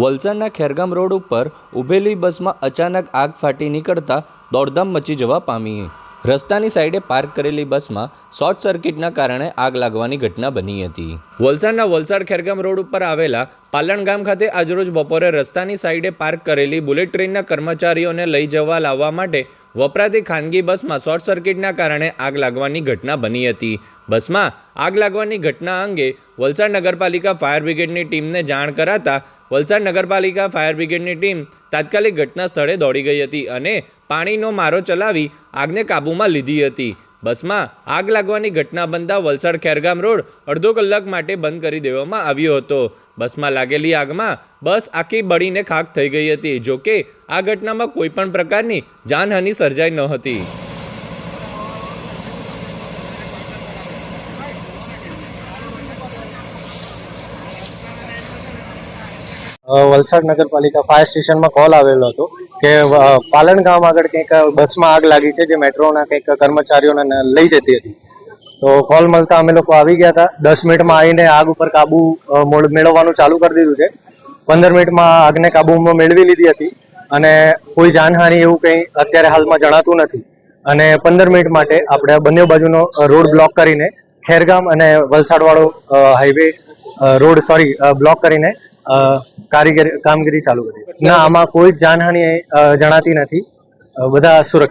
વલસાડના ખેરગામ રોડ ઉપર ઊભેલી બસમાં અચાનક આગ ફાટી નીકળતા દોડધામ મચી જવા પામી. રસ્તાની સાઈડે પાર્ક કરેલી બસમાં શોર્ટ સર્કિટના કારણે આગ લાગવાની ઘટના બની હતી. વલસાડના વલસાડ ખેરગામ રોડ ઉપર આવેલા પાલણ ગામ ખાતે આજરોજ બપોરે રસ્તાની સાઈડે પાર્ક કરેલી બુલેટ ટ્રેનના કર્મચારીઓને લઈ જવા લાવવા માટે વપરાતી ખાનગી બસમાં શોર્ટ સર્કિટના કારણે આગ લાગવાની ઘટના બની હતી. બસમાં આગ લાગવાની ઘટના અંગે વલસાડ નગરપાલિકા ફાયર બ્રિગેડની ટીમને જાણ કરાતા વલસાડ નગરપાલિકા ફાયર બ્રિગેડની ટીમ તાત્કાલિક ઘટના સ્થળે દોડી ગઈ હતી અને પાણીનો મારો ચલાવી આગને કાબૂમાં લીધી હતી. બસમાં આગ લાગવાની ઘટના બનતા વલસાડ ખેરગામ રોડ અડધો કલાક માટે બંધ કરી દેવામાં આવ્યો હતો. બસમાં લાગેલી આગમાં બસ આખી બળીને ખાક થઈ ગઈ હતી, જોકે આ ઘટનામાં કોઈપણ પ્રકારની જાનહાનિ સર્જાઈ ન હતી. વલસાડ નગરપાલિકા ફાયર સ્ટેશનમાં કોલ આવેલો હતો કે પાલનગામ ગામ આગળ કંઈક બસમાં આગ લાગી છે, જે મેટ્રોના કંઈક કર્મચારીઓને લઈ જતી હતી. તો કોલ મળતા અમે લોકો આવી ગયા હતા. દસ મિનિટમાં આવીને આગ ઉપર કાબુ મેળવવાનું ચાલુ કરી દીધું છે. પંદર મિનિટમાં આગને કાબુમાં મેળવી લીધી હતી. અને કોઈ જાનહાનિ એવું કંઈ અત્યારે હાલમાં જણાતું નથી. અને પંદર મિનિટ માટે આપણે બંને બાજુનો રોડ બ્લોક કરીને ખેરગામ અને વલસાડવાળો હાઈવે રોડ, સોરી બ્લોક કરીને કારીગરી કામગીરી ચાલુ કરી. ના આમાં કોઈ જાનહાનિ જણાતી નથી. બધા સુરક્ષિત